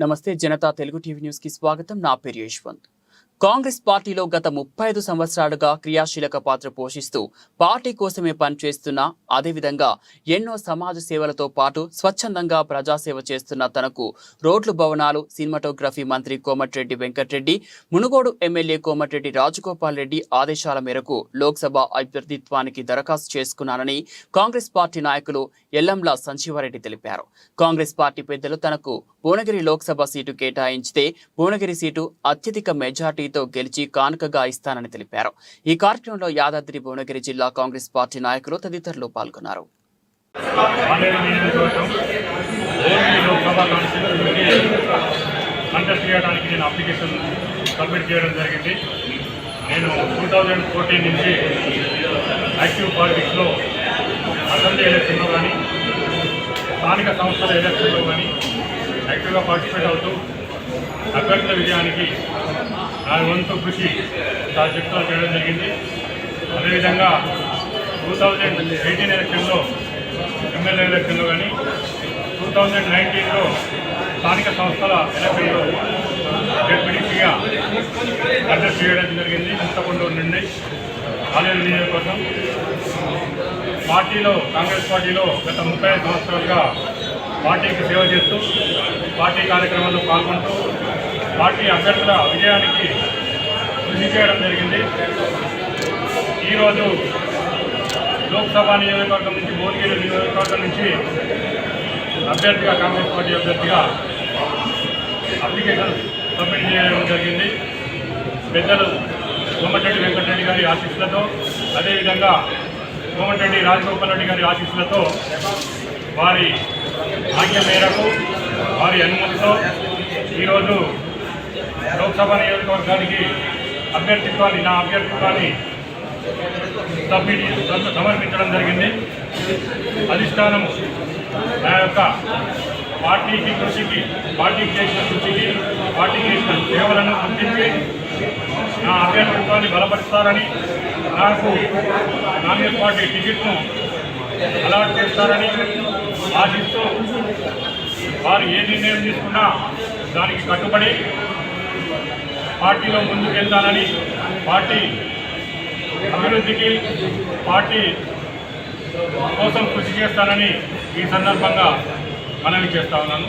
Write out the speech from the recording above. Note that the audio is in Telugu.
నమస్తే జనతా తెలుగు టీవీ న్యూస్కి స్వాగతం. నా పేరు యశ్వంత్. కాంగ్రెస్ పార్టీలో గత ముప్పై ఐదు సంవత్సరాలుగా క్రియాశీలక పాత్ర పోషిస్తూ పార్టీ కోసమే పనిచేస్తున్న అదేవిధంగా ఎన్నో సమాజ సేవలతో పాటు స్వచ్ఛందంగా ప్రజాసేవ చేస్తున్న తనకు రోడ్లు భవనాలు సినిమాటోగ్రఫీ మంత్రి కోమటిరెడ్డి వెంకటరెడ్డి మునుగోడు ఎమ్మెల్యే కోమటిరెడ్డి రాజగోపాల్ రెడ్డి ఆదేశాల మేరకు లోక్సభ అభ్యర్థిత్వానికి దరఖాస్తు చేసుకున్నానని కాంగ్రెస్ పార్టీ నాయకులు ఎల్లంల సంజీవారెడ్డి తెలిపారు. కాంగ్రెస్ పార్టీ పెద్దలు తనకు భువనగిరి లోక్సభ సీటు కేటాయించితే భువనగిరి సీటు అత్యధిక మెజార్టీ మెజారిటీతో గెలిచి కానుకగా ఇస్తానని తెలిపారు. ఈ కార్యక్రమంలో యాదాద్రి భువనగిరి జిల్లా కాంగ్రెస్ పార్టీ నాయకులు తదితరులు పాల్గొన్నారు. చేయడానికి నేను అప్లికేషన్ సబ్మిట్ చేయడం జరిగింది నేను టూ థౌజండ్ ఫోర్టీన్ నుంచి యాక్టివ్ పాలిటిక్స్లో అసెంబ్లీ ఎలక్షన్లో కానీ స్థానిక సంస్థల ఎలక్షన్లో కానీ యాక్టివ్గా పార్టిసిపేట్ అవుతూ అభ్యర్థుల విజయానికి నా వంతు కృషి చాలా చెప్తా చేయడం జరిగింది. అదేవిధంగా టూ థౌజండ్ ఎయిటీన్ ఎలక్షన్లో ఎమ్మెల్యే ఎలక్షన్లో కానీ టూ థౌజండ్ నైన్టీన్లో స్థానిక సంస్థల ఎలక్షన్లో డెప్యూటీగా అడ్రస్ చేయడం జరిగింది. ఇంతకుండా నుండి కాలేజీ నియోజకవర్గం. పార్టీలో కాంగ్రెస్ పార్టీలో గత ముప్పై సంవత్సరాలుగా పార్టీకి సేవ చేస్తూ పార్టీ కార్యక్రమాల్లో పాల్గొంటూ పార్టీ అభ్యర్థుల విజయానికి కృషి చేయడం జరిగింది. ఈరోజు లోక్సభ నియోజకవర్గం నుంచి భువనగిరి నియోజకవర్గం నుంచి అభ్యర్థిగా కాంగ్రెస్ పార్టీ అభ్యర్థిగా అప్లికేషన్ సబ్మిట్ చేయడం జరిగింది. పెద్దలు కోమటిరెడ్డి వెంకటరెడ్డి గారి ఆశీస్సులతో అదేవిధంగా కోమటిరెడ్డి రాజగోపాల్ రెడ్డి గారి ఆశీస్సులతో వారి ఆజ్ఞ మేరకు వారి అనుమతితో ఈరోజు లోక్సభ నియోజకవర్గానికి అభ్యర్థిత్వాన్ని నా అభ్యర్థిత్వాన్ని సబ్మిట్ సమర్పించడం జరిగింది. అధిష్టానం నా యొక్క పార్టీకి కృషికి పార్టీకి చేసిన కృషికి పార్టీకి చేసిన సేవలను గుర్తించి నా అభ్యర్థిత్వాన్ని బలపరుస్తారని నాకు కాంగ్రెస్ పార్టీ టికెట్ను అలాట్ చేస్తారని ఆశిస్తూ వారు ఏ నిర్ణయం తీసుకున్నా దానికి కట్టుబడి పార్టీలో ముందుకెళ్తానని పార్టీ అభివృద్ధికి పార్టీ కోసం కృషి చేస్తానని ఈ సందర్భంగా మనవి చేస్తా ఉన్నాను